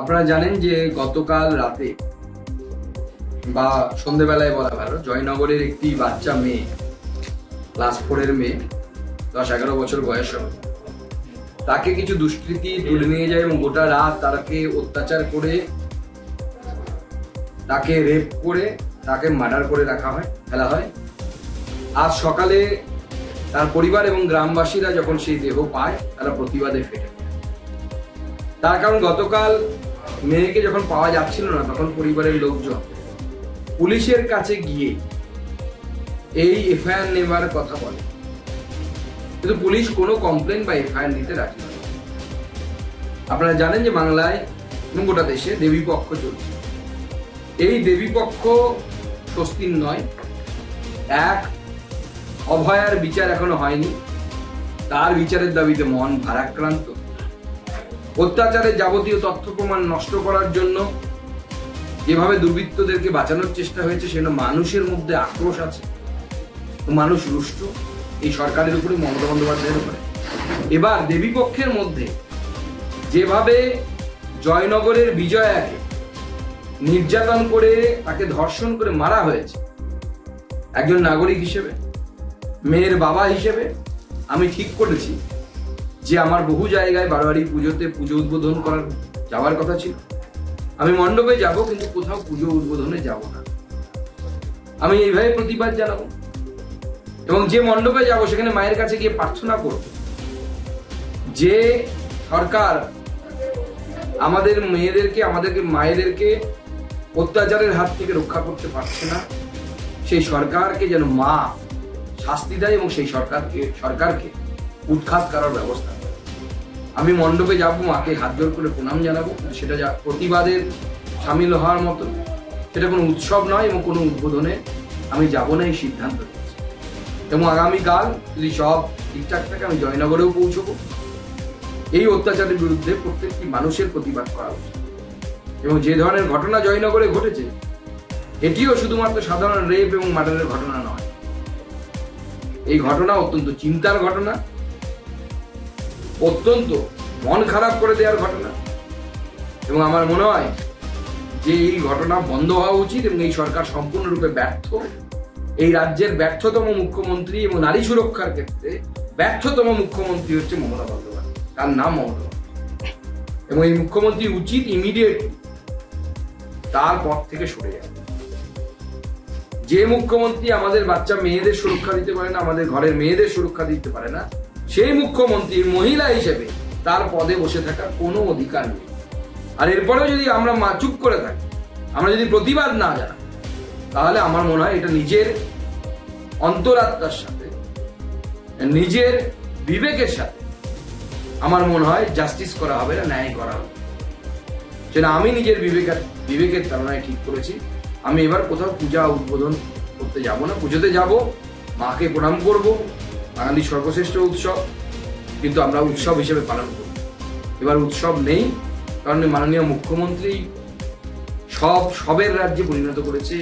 আপনারা জানেন যে গতকাল রাতে বা সন্ধেবেলায় বলা ভালো, জয়নগরের একটি বাচ্চা মেয়ে, ক্লাস ফোরের মেয়ে, দশ এগারো বছর বয়স, তাকে কিছু দুষ্কৃতী তুলে নিয়ে যায় এবং গোটা রাত তাকে অত্যাচার করে, তাকে রেপ করে, তাকে মার্ডার করে রাখা হয়, ফেলা হয়। আজ সকালে তার পরিবার এবং গ্রামবাসীরা যখন সেই দেহ পায়, তারা প্রতিবাদে ফেটে তার কারণ গতকাল মেয়েকে যখন পাওয়া যাচ্ছিল না, তখন পরিবারের লোকজন পুলিশের কাছে গিয়ে এই এফআইআর নেবার কথা বলে। কিন্তু পুলিশ কোনো কমপ্লেন বা এফআইআর নিতে রাজি আপনারা জানেন যে বাংলায় এবং গোটা দেশে দেবী পক্ষ চলছে। এই দেবী পক্ষ স্বস্তির নয়। এক, অভয়ার বিচার এখনও হয়নি। তার বিচারের দাবিতে মন ভারাক্রান্ত। অত্যাচারের যাবতীয় তথ্য প্রমাণ নষ্ট করার জন্য যেভাবে দুর্বৃত্তদেরকে বাঁচানোর চেষ্টা হয়েছে সেটা মানুষের মধ্যে আক্রোশ আছে। মানুষ রুষ্ট। এই সরকারের উপরে, মমতা বন্দ্যোপাধ্যায়ের উপরে। এবার দেবীপক্ষের মধ্যে যেভাবে জয়নগরের বিজয়াকে নির্যাতন করে তাকে ধর্ষণ করে মারা হয়েছে, একজন নাগরিক হিসেবে, মেয়ের বাবা হিসেবে, আমি ঠিক করেছি। যে আমার বহু জায়গায় বারোয়ারি পুজোতে পুজো উদ্বোধন করার যাওয়ার কথা ছিল। আমি মণ্ডপে যাব কিন্তু কোথাও পুজো উদ্বোধনে যাব না। আমি এইভাবে প্রতিবাদ জানাব এবং যে মণ্ডপে যাব সেখানে মায়ের কাছে গিয়ে প্রার্থনা করব যে সরকার আমাদের মেয়েদেরকে, আমাদেরকে মায়েদেরকে অত্যাচারের হাত থেকে রক্ষা করতে পারছে না। সেই সরকারকে যেন মা শাস্তি দেয় এবং সেই সরকারকে সরকারকে উৎখাত করার ব্যবস্থা। আমি মণ্ডপে যাব, মাকে হাত জোর করে প্রণাম জানাব সেটা যা প্রতিবাদের সামিল হওয়ার মতো সেটা কোনো উৎসব নয় এবং কোনো উদ্বোধনে আমি যাব না এই সিদ্ধান্ত নিয়েছি। এবং আগামীকাল যদি সব ঠিকঠাক থাকে, আমি জয়নগরেও পৌঁছবো। এই অত্যাচারের বিরুদ্ধে প্রত্যেকটি মানুষের প্রতিবাদ করা উচিত। এবং যে ধরনের ঘটনা জয়নগরে ঘটেছে, এটিও শুধুমাত্র সাধারণ রেপ এবং মার্ডারের ঘটনা নয়। এই ঘটনা অত্যন্ত চিন্তার ঘটনা। অত্যন্ত মন খারাপ করে দেওয়ার ঘটনা। এবং আমার মনে হয় যে এই ঘটনা বন্ধ হওয়া উচিত এবং এই সরকার সম্পূর্ণরূপে ব্যর্থ। এই রাজ্যের ব্যর্থতম মুখ্যমন্ত্রী এবং নারী সুরক্ষার ক্ষেত্রে ব্যর্থতম মুখ্যমন্ত্রী হচ্ছে মমতা বন্দ্যোপাধ্যায়। তার নাম মমতা। এবং এই মুখ্যমন্ত্রী উচিত ইমিডিয়েটলি তার পথ থেকে সরে যাবে যে মুখ্যমন্ত্রী আমাদের বাচ্চা মেয়েদের সুরক্ষা দিতে পারে না, আমাদের ঘরের মেয়েদের সুরক্ষা দিতে পারে না সেই মুখ্যমন্ত্রীর মহিলা হিসেবে তার পদে বসে থাকার কোনো অধিকার নেই। আর এরপরেও যদি আমরা মা, চুপ করে থাকি, আমরা যদি প্রতিবাদ না জানাই, তাহলে আমার মনে হয় এটা নিজের অন্তরাত্মার সাথে, নিজের বিবেকের সাথে আমার মনে হয় জাস্টিস করা হবে না, ন্যায় করা হবে সেটা আমি নিজের বিবেকের বিবেকের তাড়নায় ঠিক করেছি। আমি এবার কোথাও পূজা উদ্বোধন করতে যাব না। পুজোতে যাব, মাকে প্রণাম করব বাঙালির সর্বশ্রেষ্ঠ উৎসব, কিন্তু আমরা উৎসব হিসেবে পালন করব এবার উৎসব নেই, কারণ মাননীয় মুখ্যমন্ত্রী সব, সবের রাজ্যে পরিণত করেছে,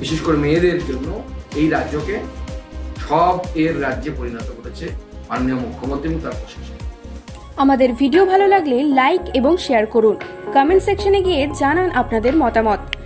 বিশেষ করে মেয়েদের জন্য এই রাজ্যকে সব এর রাজ্যে পরিণত করেছে মাননীয় মুখ্যমন্ত্রী এবং তার প্রশাসন। আমাদের ভিডিও ভালো লাগলে লাইক এবং শেয়ার করুন। কমেন্ট সেকশনে গিয়ে জানান আপনাদের মতামত।